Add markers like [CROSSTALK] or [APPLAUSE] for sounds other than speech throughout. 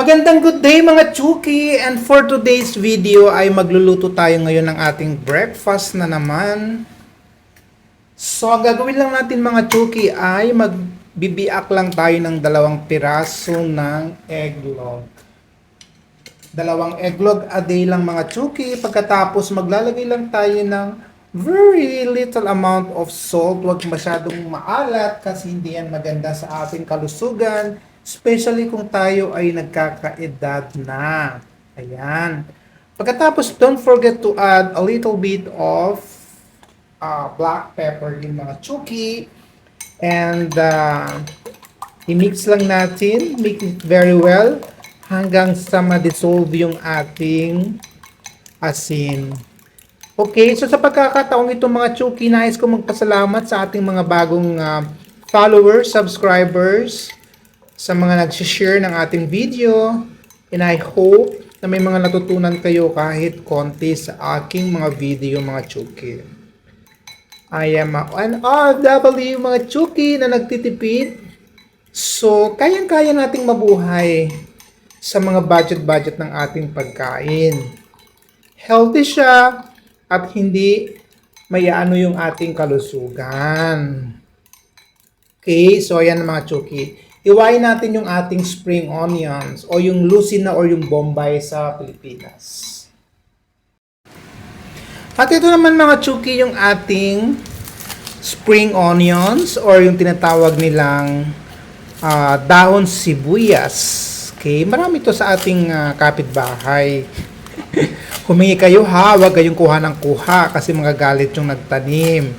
Magandang good day mga Chuki! And for today's video ay magluluto tayo ngayon ng ating breakfast na naman. So, ang gagawin lang natin mga Chuki ay magbibiak lang tayo ng dalawang piraso ng eggnog. Dalawang eggnog a day lang mga Chuki. Pagkatapos maglalagay lang tayo ng very little amount of salt. Huwag masyadong maalat kasi hindi yan maganda sa ating kalusugan. Especially kung tayo ay nagkakaedad na. Ayan. Pagkatapos, don't forget to add a little bit of uh, black pepper yung mga chuki. And uh, i-mix lang natin. Mix it very well hanggang sa ma-dissolve yung ating asin. Okay, so sa pagkakataong ito mga chuki, nais ko magpasalamat sa ating mga bagong uh, followers, subscribers, sa mga nag-share ng ating video. And I hope na may mga natutunan kayo kahit konti sa aking mga video mga chuki. I am an RW mga chuki na nagtitipid. So, kayang-kaya nating mabuhay sa mga budget-budget ng ating pagkain. Healthy siya at hindi may ano yung ating kalusugan. Okay, so ayan mga chuki. Iwain natin yung ating spring onions o yung lucina or yung bombay sa Pilipinas. At ito naman mga chuki yung ating spring onions or yung tinatawag nilang ah, dahon sibuyas. Okay, marami to sa ating ah, kapitbahay. [LAUGHS] Humingi kayo ha, huwag kayong kuha ng kuha kasi magagalit yung nagtanim.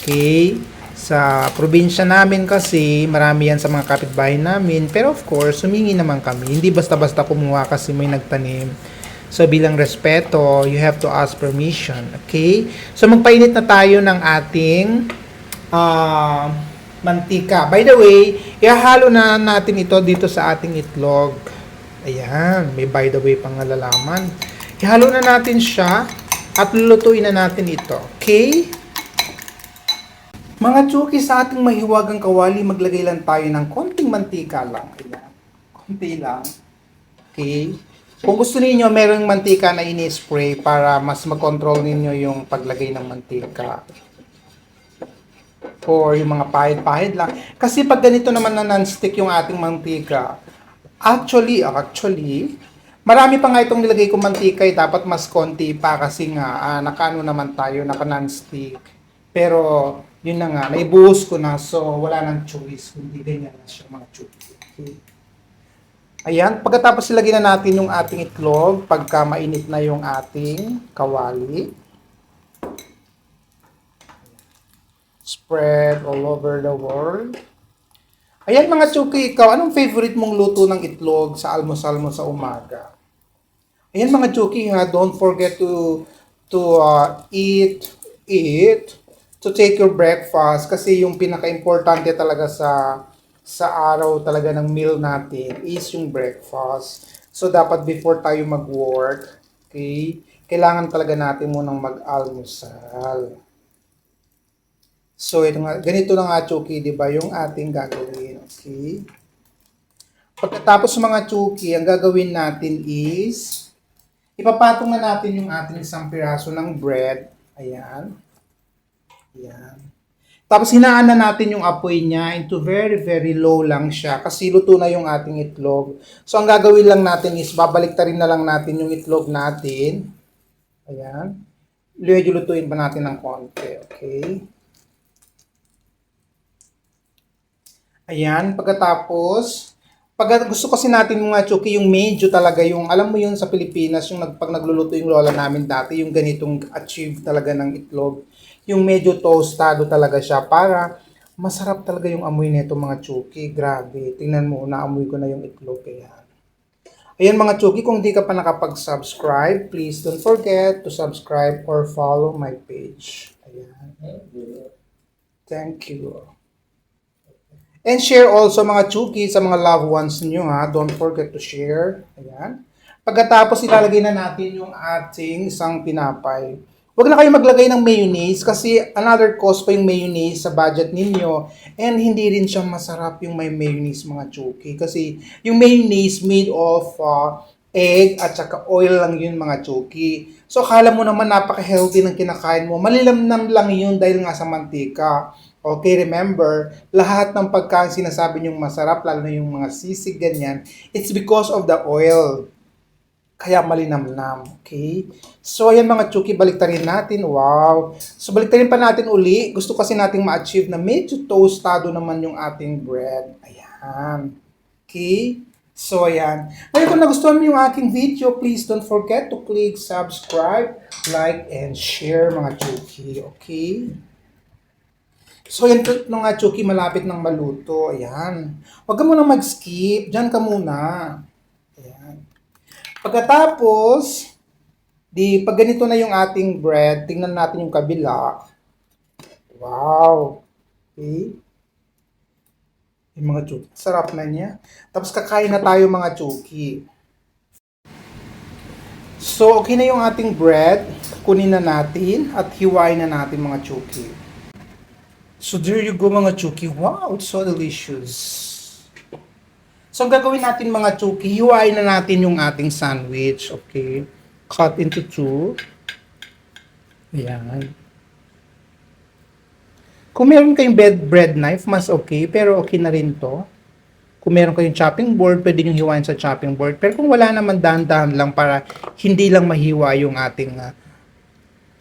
Okay? Sa probinsya namin kasi, marami yan sa mga kapitbahay namin. Pero of course, humingi naman kami. Hindi basta-basta kumuha kasi may nagtanim. So bilang respeto, you have to ask permission. Okay? So magpainit na tayo ng ating ah, mantika. By the way, ihahalo na natin ito dito sa ating itlog. Ayan, may by the way pang nalalaman. Ihalo na natin siya at lulutuin na natin ito. Okay? Mga chuki sa ating mahiwagang kawali, maglagay lang tayo ng konting mantika lang. Konti lang. Okay? Kung gusto niyo merong mantika na ini-spray para mas makontrol ninyo yung paglagay ng mantika. Or yung mga pahid-pahid lang. Kasi pag ganito naman na non-stick yung ating mantika, actually, actually, marami pa nga itong nilagay kong mantika eh, dapat mas konti pa kasi nga ah, nakano naman tayo, naka non-stick. Pero, yun na nga, naibuhos ko na, so wala nang choice, kundi ganyan na siya mga chuki. Okay. Ayan, pagkatapos ilagay na natin yung ating itlog, pagka mainit na yung ating kawali. Spread all over the world. Ayan mga chuki, ikaw, anong favorite mong luto ng itlog sa almusal mo sa umaga? Ayan mga chuki ha, don't forget to to uh, eat, eat, to take your breakfast kasi yung pinaka-importante talaga sa sa araw talaga ng meal natin is yung breakfast. So dapat before tayo mag-work, okay, kailangan talaga natin munang mag-almusal. So ito nga, ganito na nga Chuki, 'di ba, yung ating gagawin, okay? Pagkatapos mga Chuki, ang gagawin natin is ipapatong na natin yung ating isang piraso ng bread. Ayan. Ayan. Tapos hinaan na natin yung apoy niya into very very low lang siya kasi luto na yung ating itlog. So ang gagawin lang natin is babalik rin na lang natin yung itlog natin. Ayan. Medyo lutuin pa natin ng konti. Okay. Ayan, pagkatapos, pag gusto kasi natin mga chuki, yung medyo talaga, yung alam mo yun sa Pilipinas, yung nag, pag nagluluto yung lola namin dati, yung ganitong achieve talaga ng itlog, yung medyo tostado talaga siya para masarap talaga yung amoy nito mga chuki. Grabe, tingnan mo, naamoy ko na yung itlog kaya. Ayan mga chuki, kung di ka pa nakapag-subscribe, please don't forget to subscribe or follow my page. Ayan. Thank you. And share also mga chuki sa mga loved ones niyo ha. Don't forget to share. Ayan. Pagkatapos ilalagay na natin yung ating isang pinapay. Huwag na kayo maglagay ng mayonnaise kasi another cost pa yung mayonnaise sa budget ninyo and hindi rin siya masarap yung may mayonnaise mga chuki kasi yung mayonnaise made of uh, egg at saka oil lang yun mga chuki. So akala mo naman napaka-healthy ng kinakain mo. Malilamnam lang yun dahil nga sa mantika. Okay, remember, lahat ng pagkain sinasabi niyong masarap, lalo na yung mga sisig ganyan, it's because of the oil kaya malinamnam. Okay? So, ayan mga chuki, baliktarin natin. Wow! So, baliktarin pa natin uli. Gusto kasi nating ma-achieve na medyo toastado naman yung ating bread. Ayan. Okay? So, ayan. Ngayon, kung nagustuhan mo yung aking video, please don't forget to click subscribe, like, and share mga chuki. Okay? So, yan po mga chuki, malapit ng maluto. Ayan. Huwag ka muna mag-skip. Diyan ka muna. Ayan. Pagkatapos, di pag ganito na yung ating bread, tingnan natin yung kabila. Wow! Okay? Yung mga chuki. Sarap na niya. Tapos kakain na tayo mga chuki. So, okay na yung ating bread. Kunin na natin at hiwain na natin mga chuki. So, there you go mga chuki. Wow, it's so delicious. So, gagawin natin mga chuki, hiwain na natin yung ating sandwich, okay? Cut into two. Ayan. Kung meron kayong bread, bread knife, mas okay, pero okay na rin to. Kung meron kayong chopping board, pwede nyo hiwain sa chopping board. Pero kung wala naman, dahan-dahan lang para hindi lang mahiwa yung ating, uh,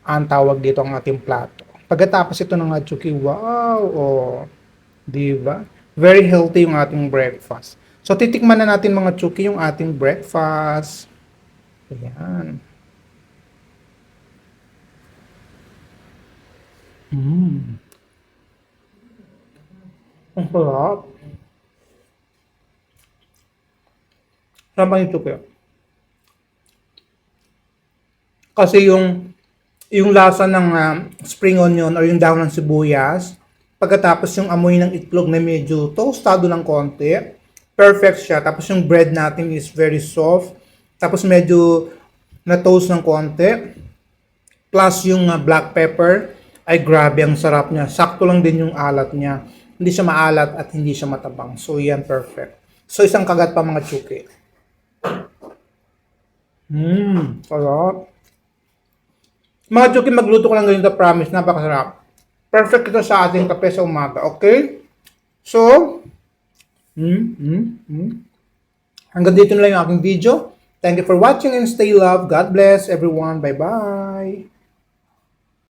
ang tawag dito, ang ating plato. Pagkatapos ito ng chuki, wow, oh, di? Very healthy yung ating breakfast. So, titikman na natin mga chuki yung ating breakfast. Ayan. Mmm. Ang sarap. Sama yung chuki. Kasi yung yung lasa ng ah, spring onion or yung dahon ng sibuyas, pagkatapos yung amoy ng itlog na medyo toastado ng konti, perfect siya. Tapos yung bread natin is very soft. Tapos medyo na-toast ng konti. Plus yung uh, black pepper, ay grabe ang sarap niya. Sakto lang din yung alat niya. Hindi siya maalat at hindi siya matabang. So yan, perfect. So isang kagat pa mga chuki. Mmm, sarap. Mga chuki, magluto ko lang ganito, promise. Napakasarap. Perfect ito sa ating kape sa umaga. Okay? So, Hmm, hmm, hmm. Hanggang dito na lang yung aking video. Thank you for watching and stay love. God bless everyone. Bye-bye.